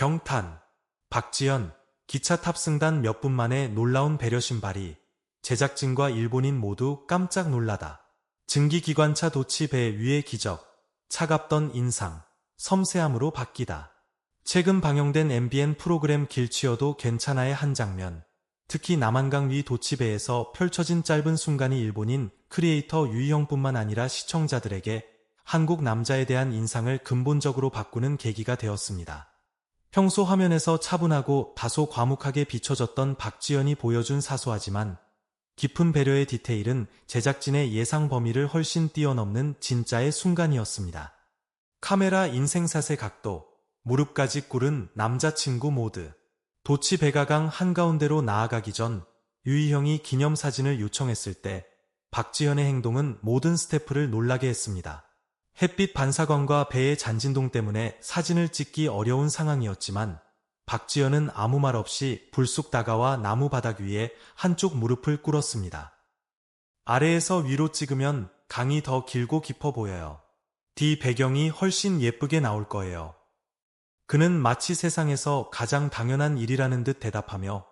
경탄, 박지연, 기차 탑승단 몇 분 만에 놀라운 배려심 발휘, 제작진과 일본인 모두 깜짝 놀라다. 증기기관차 도치 배 위의 기적, 차갑던 인상, 섬세함으로 바뀌다. 최근 방영된 MBN 프로그램 길치어도 괜찮아의 한 장면, 특히 남한강 위 도치배에서 펼쳐진 짧은 순간이 일본인 크리에이터 유희형뿐만 아니라 시청자들에게 한국 남자에 대한 인상을 근본적으로 바꾸는 계기가 되었습니다. 평소 화면에서 차분하고 다소 과묵하게 비춰졌던 박지연이 보여준 사소하지만 깊은 배려의 디테일은 제작진의 예상 범위를 훨씬 뛰어넘는 진짜의 순간이었습니다. 카메라 인생샷의 각도, 무릎까지 꿇은 남자친구 모드, 도치 백아강 한가운데로 나아가기 전 유희형이 기념사진을 요청했을 때 박지현의 행동은 모든 스태프를 놀라게 했습니다. 햇빛 반사광과 배의 잔진동 때문에 사진을 찍기 어려운 상황이었지만 박지현은 아무 말 없이 불쑥 다가와 나무 바닥 위에 한쪽 무릎을 꿇었습니다. 아래에서 위로 찍으면 강이 더 길고 깊어 보여요. 뒤 배경이 훨씬 예쁘게 나올 거예요. 그는 마치 세상에서 가장 당연한 일이라는 듯 대답하며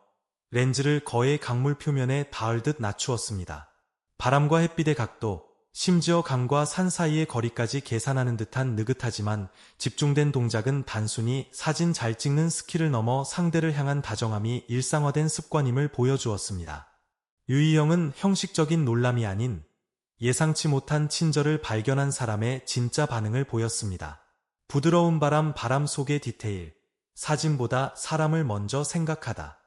렌즈를 거의 강물 표면에 닿을 듯 낮추었습니다. 바람과 햇빛의 각도, 심지어 강과 산 사이의 거리까지 계산하는 듯한 느긋하지만 집중된 동작은 단순히 사진 잘 찍는 스킬을 넘어 상대를 향한 다정함이 일상화된 습관임을 보여주었습니다. 유이영은 형식적인 놀람이 아닌 예상치 못한 친절을 발견한 사람의 진짜 반응을 보였습니다. 부드러운 바람 바람 속의 디테일, 사진보다 사람을 먼저 생각하다.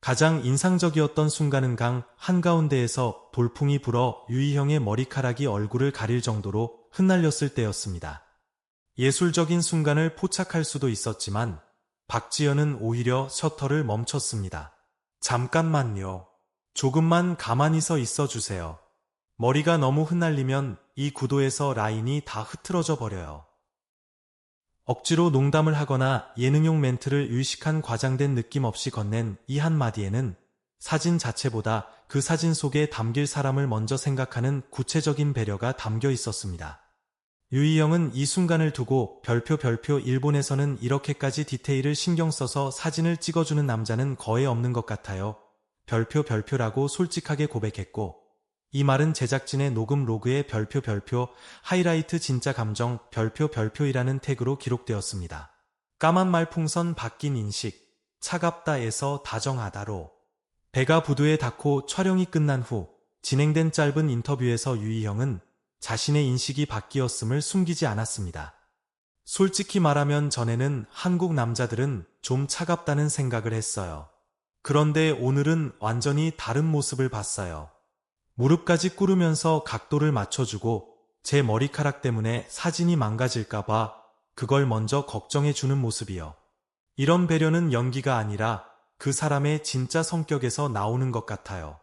가장 인상적이었던 순간은 강 한가운데에서 돌풍이 불어 유이형의 머리카락이 얼굴을 가릴 정도로 흩날렸을 때였습니다. 예술적인 순간을 포착할 수도 있었지만 박지연은 오히려 셔터를 멈췄습니다. 잠깐만요. 조금만 가만히 서 있어 주세요. 머리가 너무 흩날리면 이 구도에서 라인이 다 흐트러져 버려요. 억지로 농담을 하거나 예능용 멘트를 의식한 과장된 느낌 없이 건넨 이 한마디에는 사진 자체보다 그 사진 속에 담길 사람을 먼저 생각하는 구체적인 배려가 담겨 있었습니다. 유이영은 이 순간을 두고 별표 별표 일본에서는 이렇게까지 디테일을 신경 써서 사진을 찍어주는 남자는 거의 없는 것 같아요. 별표 별표라고 솔직하게 고백했고 이 말은 제작진의 녹음 로그에 별표 별표 하이라이트 진짜 감정 별표 별표이라는 태그로 기록되었습니다. 까만 말풍선 바뀐 인식 차갑다에서 다정하다로 배가 부두에 닿고 촬영이 끝난 후 진행된 짧은 인터뷰에서 유이형은 자신의 인식이 바뀌었음을 숨기지 않았습니다. 솔직히 말하면 전에는 한국 남자들은 좀 차갑다는 생각을 했어요. 그런데 오늘은 완전히 다른 모습을 봤어요. 무릎까지 꿇으면서 각도를 맞춰주고 제 머리카락 때문에 사진이 망가질까봐 그걸 먼저 걱정해주는 모습이요. 이런 배려는 연기가 아니라 그 사람의 진짜 성격에서 나오는 것 같아요.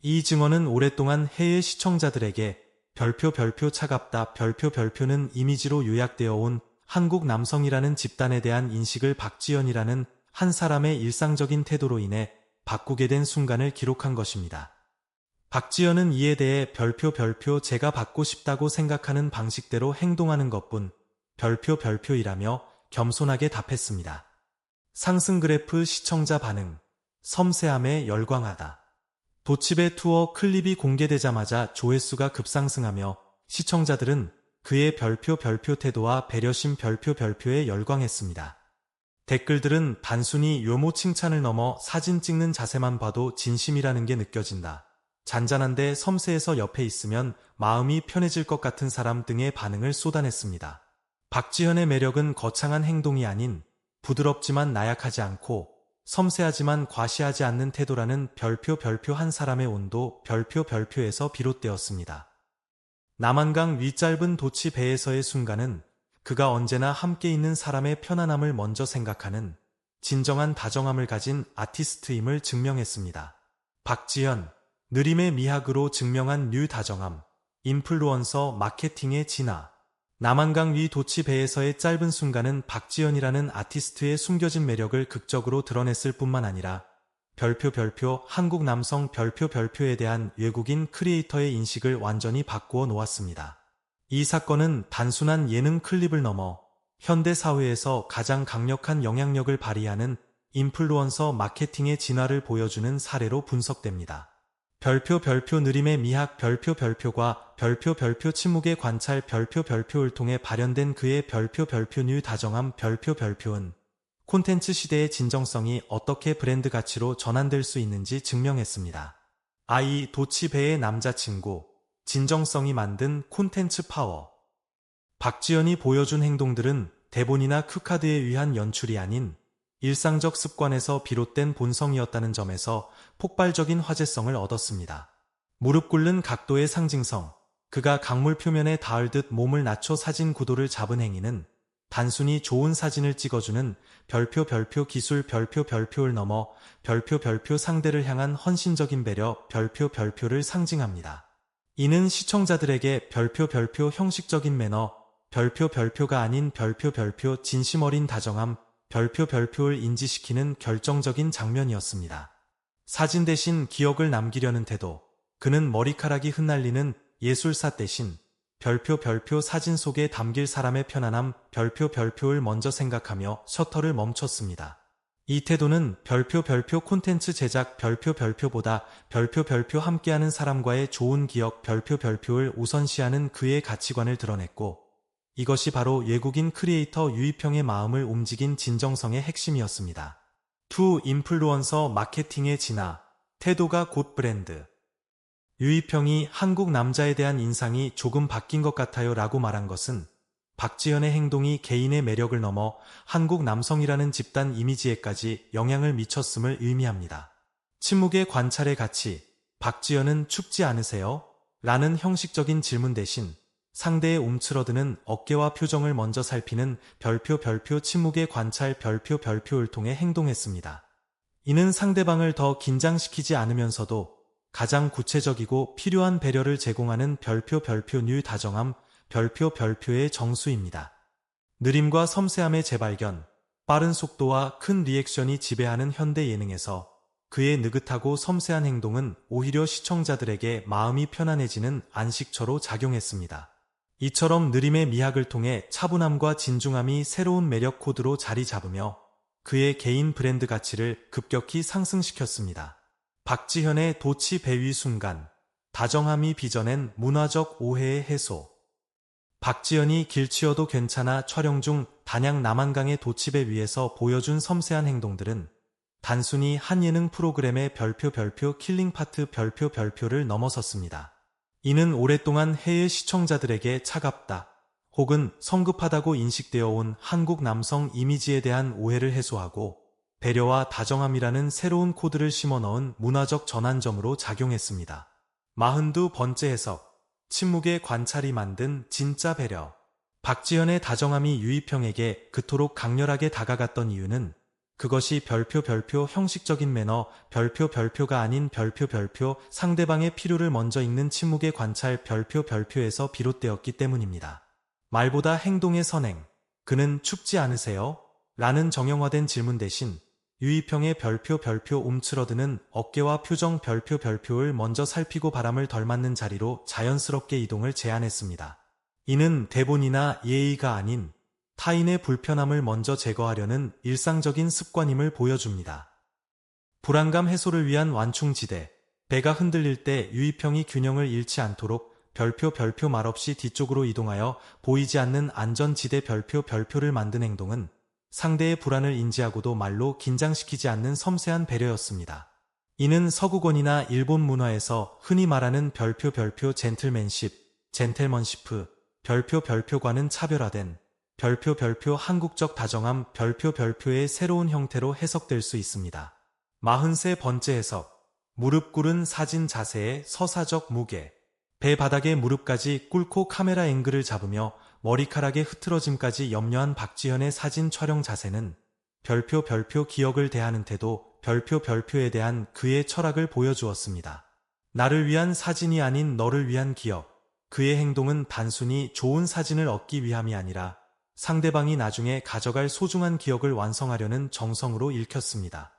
이 증언은 오랫동안 해외 시청자들에게 별표 별표 차갑다 별표 별표는 이미지로 요약되어 온 한국 남성이라는 집단에 대한 인식을 박지연이라는 한 사람의 일상적인 태도로 인해 바꾸게 된 순간을 기록한 것입니다. 박지연은 이에 대해 별표 별표 제가 받고 싶다고 생각하는 방식대로 행동하는 것뿐 별표 별표이라며 겸손하게 답했습니다. 상승 그래프 시청자 반응 섬세함에 열광하다. 도치배 투어 클립이 공개되자마자 조회수가 급상승하며 시청자들은 그의 별표 별표 태도와 배려심 별표 별표에 열광했습니다. 댓글들은 단순히 요모 칭찬을 넘어 사진 찍는 자세만 봐도 진심이라는 게 느껴진다. 잔잔한데 섬세해서 옆에 있으면 마음이 편해질 것 같은 사람 등의 반응을 쏟아냈습니다. 박지현의 매력은 거창한 행동이 아닌 부드럽지만 나약하지 않고 섬세하지만 과시하지 않는 태도라는 별표 별표 한 사람의 온도 별표 별표에서 비롯되었습니다. 남한강 윗짧은 도치 배에서의 순간은 그가 언제나 함께 있는 사람의 편안함을 먼저 생각하는 진정한 다정함을 가진 아티스트임을 증명했습니다. 박지현 느림의 미학으로 증명한 뉴 다정함, 인플루언서 마케팅의 진화, 남한강 위 도치 배에서의 짧은 순간은 박지연이라는 아티스트의 숨겨진 매력을 극적으로 드러냈을 뿐만 아니라 별표 별표 한국 남성 별표 별표에 대한 외국인 크리에이터의 인식을 완전히 바꾸어 놓았습니다. 이 사건은 단순한 예능 클립을 넘어 현대 사회에서 가장 강력한 영향력을 발휘하는 인플루언서 마케팅의 진화를 보여주는 사례로 분석됩니다. 별표 별표 느림의 미학 별표 별표과 별표 별표 침묵의 관찰 별표 별표를 통해 발현된 그의 별표 별표뉴 다정함 별표 별표은 콘텐츠 시대의 진정성이 어떻게 브랜드 가치로 전환될 수 있는지 증명했습니다. 아이 도치배의 남자친구 진정성이 만든 콘텐츠 파워 박지연이 보여준 행동들은 대본이나 큐카드에 의한 연출이 아닌 일상적 습관에서 비롯된 본성이었다는 점에서 폭발적인 화제성을 얻었습니다. 무릎 꿇는 각도의 상징성, 그가 강물 표면에 닿을 듯 몸을 낮춰 사진 구도를 잡은 행위는 단순히 좋은 사진을 찍어주는 별표 별표 기술 별표 별표를 넘어 별표 별표 상대를 향한 헌신적인 배려 별표 별표를 상징합니다. 이는 시청자들에게 별표 별표 형식적인 매너, 별표 별표가 아닌 별표 별표 진심 어린 다정함, 별표 별표를 인지시키는 결정적인 장면이었습니다. 사진 대신 기억을 남기려는 태도, 그는 머리카락이 흩날리는 예술사 대신 별표 별표 사진 속에 담길 사람의 편안함 별표 별표를 먼저 생각하며 셔터를 멈췄습니다. 이 태도는 별표 별표 콘텐츠 제작 별표 별표보다 별표 별표 함께하는 사람과의 좋은 기억 별표 별표를 우선시하는 그의 가치관을 드러냈고 이것이 바로 외국인 크리에이터 유이평의 마음을 움직인 진정성의 핵심이었습니다. 투 인플루언서 마케팅의 진화, 태도가 곧 브랜드. 유이평이 한국 남자에 대한 인상이 조금 바뀐 것 같아요 라고 말한 것은 박지현의 행동이 개인의 매력을 넘어 한국 남성이라는 집단 이미지에까지 영향을 미쳤음을 의미합니다. 침묵의 관찰의 가치, 박지현은 춥지 않으세요? 라는 형식적인 질문 대신 상대의 움츠러드는 어깨와 표정을 먼저 살피는 별표 별표 침묵의 관찰 별표 별표를 통해 행동했습니다. 이는 상대방을 더 긴장시키지 않으면서도 가장 구체적이고 필요한 배려를 제공하는 별표 별표 뉴 다정함 별표 별표의 정수입니다. 느림과 섬세함의 재발견, 빠른 속도와 큰 리액션이 지배하는 현대 예능에서 그의 느긋하고 섬세한 행동은 오히려 시청자들에게 마음이 편안해지는 안식처로 작용했습니다. 이처럼 느림의 미학을 통해 차분함과 진중함이 새로운 매력 코드로 자리 잡으며 그의 개인 브랜드 가치를 급격히 상승시켰습니다. 박지현의 도치 배위 순간, 다정함이 빚어낸 문화적 오해의 해소. 박지현이 길치어도 괜찮아 촬영 중 단양 남한강의 도치배 위에서 보여준 섬세한 행동들은 단순히 한 예능 프로그램의 별표 별표 킬링 파트 별표 별표를 넘어섰습니다. 이는 오랫동안 해외 시청자들에게 차갑다 혹은 성급하다고 인식되어 온 한국 남성 이미지에 대한 오해를 해소하고 배려와 다정함이라는 새로운 코드를 심어 넣은 문화적 전환점으로 작용했습니다. 42번째 해석 침묵의 관찰이 만든 진짜 배려 박지현의 다정함이 유이평에게 그토록 강렬하게 다가갔던 이유는 그것이 별표 별표 형식적인 매너, 별표 별표가 아닌 별표 별표 상대방의 필요를 먼저 읽는 침묵의 관찰 별표 별표에서 비롯되었기 때문입니다. 말보다 행동의 선행. 그는 춥지 않으세요? 라는 정형화된 질문 대신 유이평의 별표 별표 움츠러드는 어깨와 표정 별표 별표를 먼저 살피고 바람을 덜 맞는 자리로 자연스럽게 이동을 제안했습니다. 이는 대본이나 예의가 아닌 타인의 불편함을 먼저 제거하려는 일상적인 습관임을 보여줍니다. 불안감 해소를 위한 완충지대, 배가 흔들릴 때 유이평이 균형을 잃지 않도록 별표 별표 말없이 뒤쪽으로 이동하여 보이지 않는 안전지대 별표 별표를 만든 행동은 상대의 불안을 인지하고도 말로 긴장시키지 않는 섬세한 배려였습니다. 이는 서구권이나 일본 문화에서 흔히 말하는 별표 별표 젠틀맨십, 젠틀먼시프, 별표 별표과는 차별화된 별표 별표 한국적 다정함 별표 별표의 새로운 형태로 해석될 수 있습니다. 43번째 해석 무릎 꿇은 사진 자세의 서사적 무게 배 바닥에 무릎까지 꿇고 카메라 앵글을 잡으며 머리카락의 흐트러짐까지 염려한 박지현의 사진 촬영 자세는 별표 별표 기억을 대하는 태도 별표 별표에 대한 그의 철학을 보여주었습니다. 나를 위한 사진이 아닌 너를 위한 기억 그의 행동은 단순히 좋은 사진을 얻기 위함이 아니라 상대방이 나중에 가져갈 소중한 기억을 완성하려는 정성으로 읽혔습니다.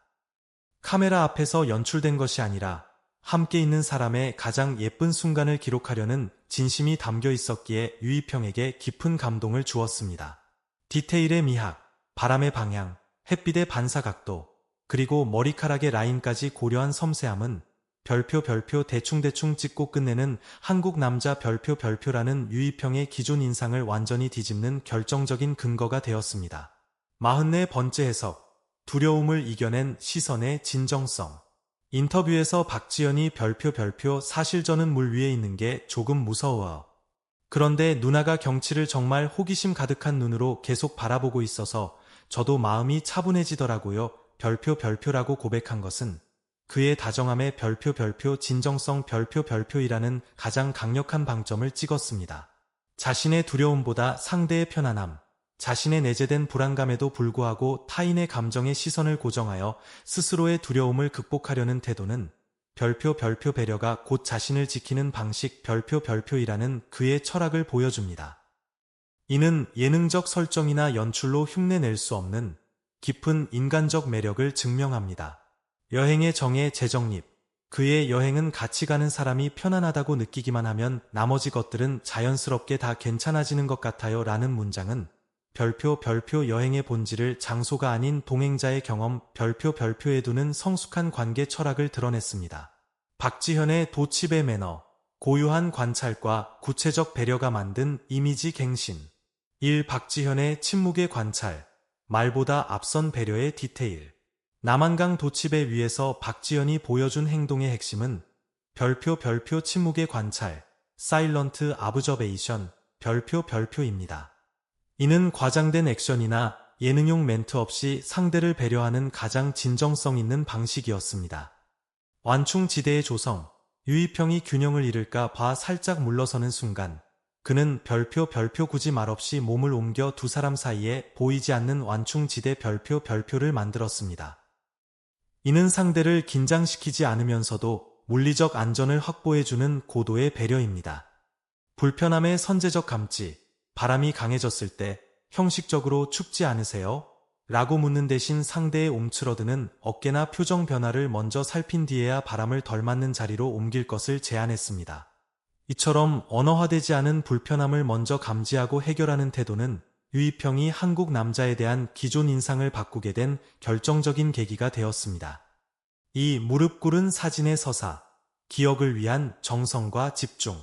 카메라 앞에서 연출된 것이 아니라 함께 있는 사람의 가장 예쁜 순간을 기록하려는 진심이 담겨 있었기에 유이평에게 깊은 감동을 주었습니다. 디테일의 미학, 바람의 방향, 햇빛의 반사 각도, 그리고 머리카락의 라인까지 고려한 섬세함은 별표 별표 대충대충 찍고 끝내는 한국 남자 별표 별표라는 유이평의 기존 인상을 완전히 뒤집는 결정적인 근거가 되었습니다. 44번째 해석 두려움을 이겨낸 시선의 진정성 인터뷰에서 박지연이 별표 별표 사실 저는 물 위에 있는 게 조금 무서워. 그런데 누나가 경치를 정말 호기심 가득한 눈으로 계속 바라보고 있어서 저도 마음이 차분해지더라고요. 별표 별표라고 고백한 것은 그의 다정함에 별표 별표 진정성 별표 별표이라는 가장 강력한 방점을 찍었습니다. 자신의 두려움보다 상대의 편안함, 자신의 내재된 불안감에도 불구하고 타인의 감정의 시선을 고정하여 스스로의 두려움을 극복하려는 태도는 별표 별표 배려가 곧 자신을 지키는 방식 별표 별표이라는 그의 철학을 보여줍니다. 이는 예능적 설정이나 연출로 흉내낼 수 없는 깊은 인간적 매력을 증명합니다. 여행의 정의 재정립. 그의 여행은 같이 가는 사람이 편안하다고 느끼기만 하면 나머지 것들은 자연스럽게 다 괜찮아지는 것 같아요 라는 문장은 별표 별표 여행의 본질을 장소가 아닌 동행자의 경험 별표 별표에 두는 성숙한 관계 철학을 드러냈습니다. 박지현의 도치배 매너, 고유한 관찰과 구체적 배려가 만든 이미지 갱신 1. 박지현의 침묵의 관찰, 말보다 앞선 배려의 디테일 남한강 도치배 위에서 박지현이 보여준 행동의 핵심은 별표 별표 침묵의 관찰, 사일런트 아브저베이션, 별표 별표입니다. 이는 과장된 액션이나 예능용 멘트 없이 상대를 배려하는 가장 진정성 있는 방식이었습니다. 완충지대의 조성, 유이평이 균형을 잃을까 봐 살짝 물러서는 순간 그는 별표 별표 굳이 말없이 몸을 옮겨 두 사람 사이에 보이지 않는 완충지대 별표 별표를 만들었습니다. 이는 상대를 긴장시키지 않으면서도 물리적 안전을 확보해주는 고도의 배려입니다. 불편함의 선제적 감지, 바람이 강해졌을 때 형식적으로 춥지 않으세요? 라고 묻는 대신 상대의 옴츠러드는 어깨나 표정 변화를 먼저 살핀 뒤에야 바람을 덜 맞는 자리로 옮길 것을 제안했습니다. 이처럼 언어화되지 않은 불편함을 먼저 감지하고 해결하는 태도는 유이평이 한국 남자에 대한 기존 인상을 바꾸게 된 결정적인 계기가 되었습니다. 이 무릎 꿇은 사진의 서사, 기억을 위한 정성과 집중.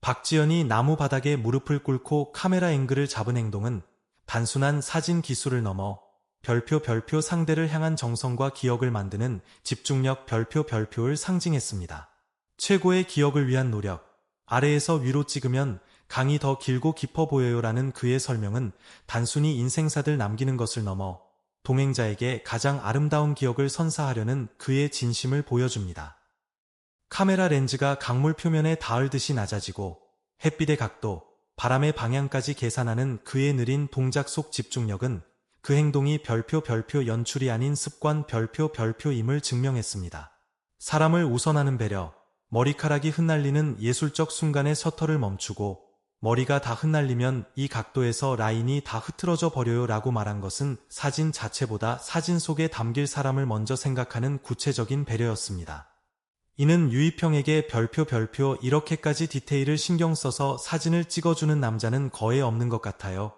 박지연이 나무 바닥에 무릎을 꿇고 카메라 앵글을 잡은 행동은 단순한 사진 기술을 넘어 별표 별표 상대를 향한 정성과 기억을 만드는 집중력 별표 별표를 상징했습니다. 최고의 기억을 위한 노력. 아래에서 위로 찍으면 강이 더 길고 깊어 보여요라는 그의 설명은 단순히 인생사들 남기는 것을 넘어 동행자에게 가장 아름다운 기억을 선사하려는 그의 진심을 보여줍니다. 카메라 렌즈가 강물 표면에 닿을 듯이 낮아지고 햇빛의 각도, 바람의 방향까지 계산하는 그의 느린 동작 속 집중력은 그 행동이 별표 별표 연출이 아닌 습관 별표 별표임을 증명했습니다. 사람을 우선하는 배려, 머리카락이 흩날리는 예술적 순간의 셔터를 멈추고 머리가 다 흩날리면 이 각도에서 라인이 다 흐트러져 버려요 라고 말한 것은 사진 자체보다 사진 속에 담길 사람을 먼저 생각하는 구체적인 배려였습니다. 이는 유이평에게 별표 별표 이렇게까지 디테일을 신경 써서 사진을 찍어주는 남자는 거의 없는 것 같아요.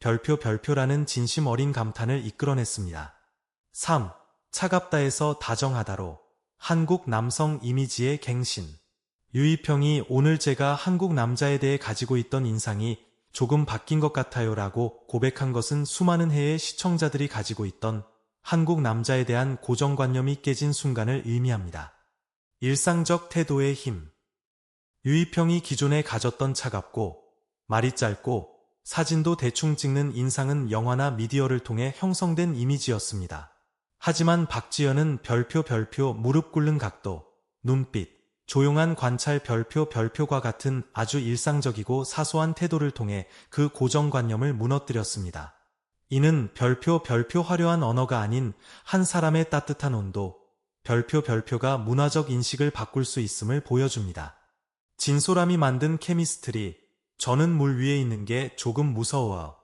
별표 별표라는 진심 어린 감탄을 이끌어냈습니다. 3. 차갑다에서 다정하다로 한국 남성 이미지의 갱신. 유이평이 오늘 제가 한국 남자에 대해 가지고 있던 인상이 조금 바뀐 것 같아요 라고 고백한 것은 수많은 해의 시청자들이 가지고 있던 한국 남자에 대한 고정관념이 깨진 순간을 의미합니다. 일상적 태도의 힘. 유이평이 기존에 가졌던 차갑고 말이 짧고 사진도 대충 찍는 인상은 영화나 미디어를 통해 형성된 이미지였습니다. 하지만 박지연은 별표 별표 무릎 꿇는 각도, 눈빛, 조용한 관찰 별표 별표과 같은 아주 일상적이고 사소한 태도를 통해 그 고정관념을 무너뜨렸습니다. 이는 별표 별표 화려한 언어가 아닌 한 사람의 따뜻한 온도, 별표 별표가 문화적 인식을 바꿀 수 있음을 보여줍니다. 진솔함이 만든 케미스트리, 저는 물 위에 있는 게 조금 무서워.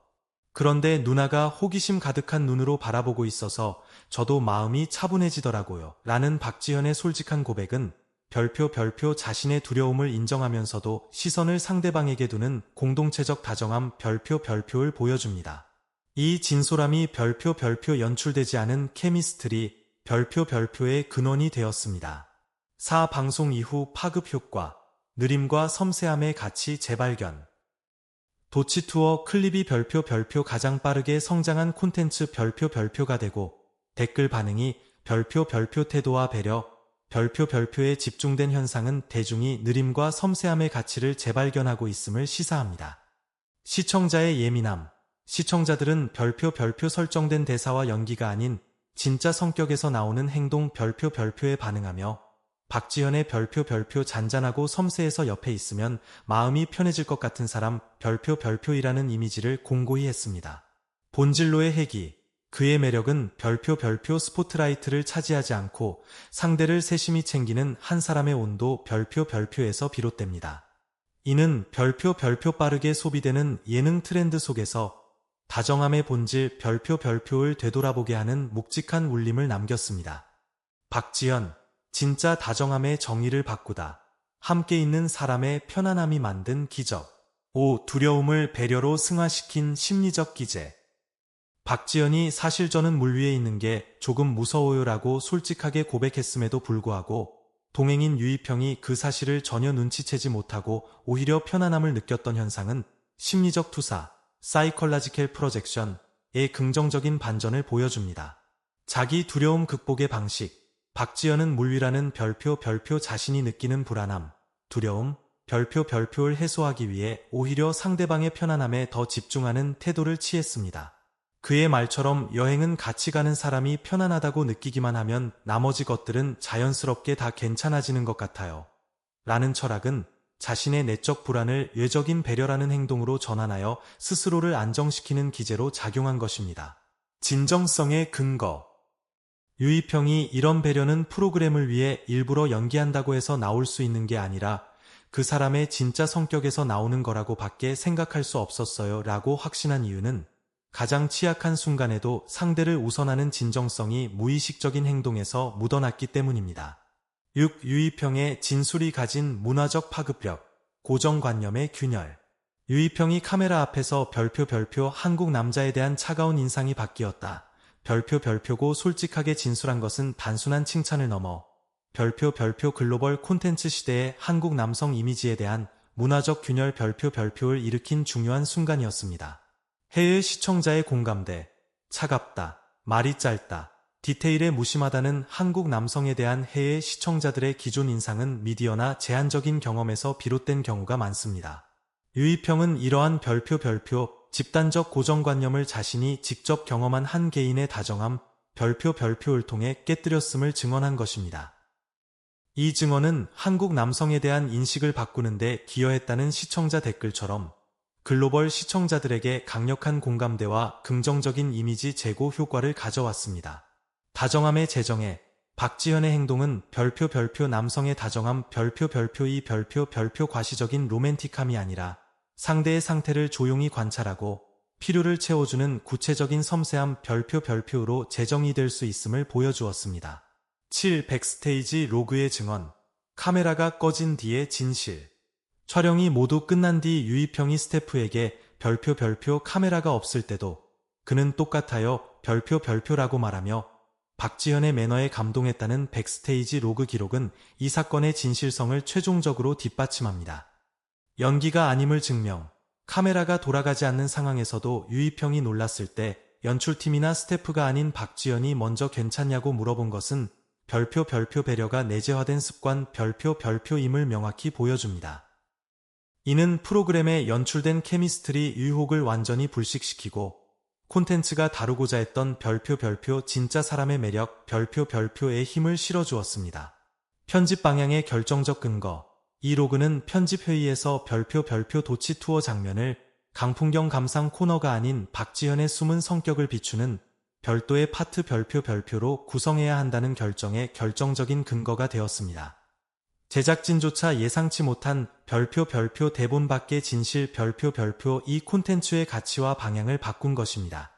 그런데 누나가 호기심 가득한 눈으로 바라보고 있어서 저도 마음이 차분해지더라고요. 라는 박지현의 솔직한 고백은 별표 별표 자신의 두려움을 인정하면서도 시선을 상대방에게 두는 공동체적 다정함 별표 별표를 보여줍니다. 이 진솔함이 별표 별표 연출되지 않은 케미스트리 별표 별표의 근원이 되었습니다. 4. 방송 이후 파급 효과, 느림과 섬세함의 가치 재발견. 도치 투어 클립이 별표 별표 가장 빠르게 성장한 콘텐츠 별표 별표가 되고 댓글 반응이 별표 별표 태도와 배려, 별표 별표에 집중된 현상은 대중이 느림과 섬세함의 가치를 재발견하고 있음을 시사합니다. 시청자의 예민함. 시청자들은 별표 별표 설정된 대사와 연기가 아닌 진짜 성격에서 나오는 행동 별표 별표에 반응하며 박지현의 별표 별표 잔잔하고 섬세해서 옆에 있으면 마음이 편해질 것 같은 사람 별표 별표이라는 이미지를 공고히 했습니다. 본질로의 핵이 그의 매력은 별표 별표 스포트라이트를 차지하지 않고 상대를 세심히 챙기는 한 사람의 온도 별표 별표에서 비롯됩니다. 이는 별표 별표 빠르게 소비되는 예능 트렌드 속에서 다정함의 본질 별표 별표를 되돌아보게 하는 묵직한 울림을 남겼습니다. 박지연, 진짜 다정함의 정의를 바꾸다. 함께 있는 사람의 편안함이 만든 기적. 5. 두려움을 배려로 승화시킨 심리적 기제. 박지연이 사실 저는 물 위에 있는 게 조금 무서워요라고 솔직하게 고백했음에도 불구하고 동행인 유이평이 그 사실을 전혀 눈치채지 못하고 오히려 편안함을 느꼈던 현상은 심리적 투사, 사이컬라지컬 프로젝션의 긍정적인 반전을 보여줍니다. 자기 두려움 극복의 방식, 박지연은 물 위라는 별표 별표 자신이 느끼는 불안함, 두려움, 별표 별표를 해소하기 위해 오히려 상대방의 편안함에 더 집중하는 태도를 취했습니다. 그의 말처럼 여행은 같이 가는 사람이 편안하다고 느끼기만 하면 나머지 것들은 자연스럽게 다 괜찮아지는 것 같아요. 라는 철학은 자신의 내적 불안을 외적인 배려라는 행동으로 전환하여 스스로를 안정시키는 기제로 작용한 것입니다. 진정성의 근거 유이평이 이런 배려는 프로그램을 위해 일부러 연기한다고 해서 나올 수 있는 게 아니라 그 사람의 진짜 성격에서 나오는 거라고 밖에 생각할 수 없었어요 라고 확신한 이유는 가장 취약한 순간에도 상대를 우선하는 진정성이 무의식적인 행동에서 묻어났기 때문입니다. 6. 유이평의 진술이 가진 문화적 파급력, 고정관념의 균열. 유이평이 카메라 앞에서 별표 별표 한국 남자에 대한 차가운 인상이 바뀌었다. 별표 별표고 솔직하게 진술한 것은 단순한 칭찬을 넘어 별표 별표 글로벌 콘텐츠 시대의 한국 남성 이미지에 대한 문화적 균열 별표 별표를 일으킨 중요한 순간이었습니다. 해외 시청자의 공감대, 차갑다, 말이 짧다, 디테일에 무심하다는 한국 남성에 대한 해외 시청자들의 기존 인상은 미디어나 제한적인 경험에서 비롯된 경우가 많습니다. 유이평은 이러한 별표 별표 집단적 고정관념을 자신이 직접 경험한 한 개인의 다정함 별표 별표를 통해 깨뜨렸음을 증언한 것입니다. 이 증언은 한국 남성에 대한 인식을 바꾸는데 기여했다는 시청자 댓글처럼 글로벌 시청자들에게 강력한 공감대와 긍정적인 이미지 제고 효과를 가져왔습니다. 다정함의 재정에 박지현의 행동은 별표 별표 남성의 다정함 별표 별표 이 별표 별표 과시적인 로맨틱함이 아니라 상대의 상태를 조용히 관찰하고 필요를 채워주는 구체적인 섬세함 별표 별표로 재정이 될 수 있음을 보여주었습니다. 7. 백스테이지 로그의 증언 카메라가 꺼진 뒤의 진실 촬영이 모두 끝난 뒤 유이평이 스태프에게 별표 별표 카메라가 없을 때도 그는 똑같아요 별표 별표라고 말하며 박지현의 매너에 감동했다는 백스테이지 로그 기록은 이 사건의 진실성을 최종적으로 뒷받침합니다. 연기가 아님을 증명, 카메라가 돌아가지 않는 상황에서도 유이평이 놀랐을 때 연출팀이나 스태프가 아닌 박지현이 먼저 괜찮냐고 물어본 것은 별표 별표 배려가 내재화된 습관 별표 별표임을 명확히 보여줍니다. 이는 프로그램에 연출된 케미스트리 유혹을 완전히 불식시키고 콘텐츠가 다루고자 했던 별표 별표 진짜 사람의 매력 별표 별표의 힘을 실어주었습니다. 편집 방향의 결정적 근거 이 로그는 편집 회의에서 별표 별표 도치 투어 장면을 강풍경 감상 코너가 아닌 박지현의 숨은 성격을 비추는 별도의 파트 별표 별표로 구성해야 한다는 결정에 결정적인 근거가 되었습니다. 제작진조차 예상치 못한 별표 별표 대본 밖의 진실 별표 별표 이 콘텐츠의 가치와 방향을 바꾼 것입니다.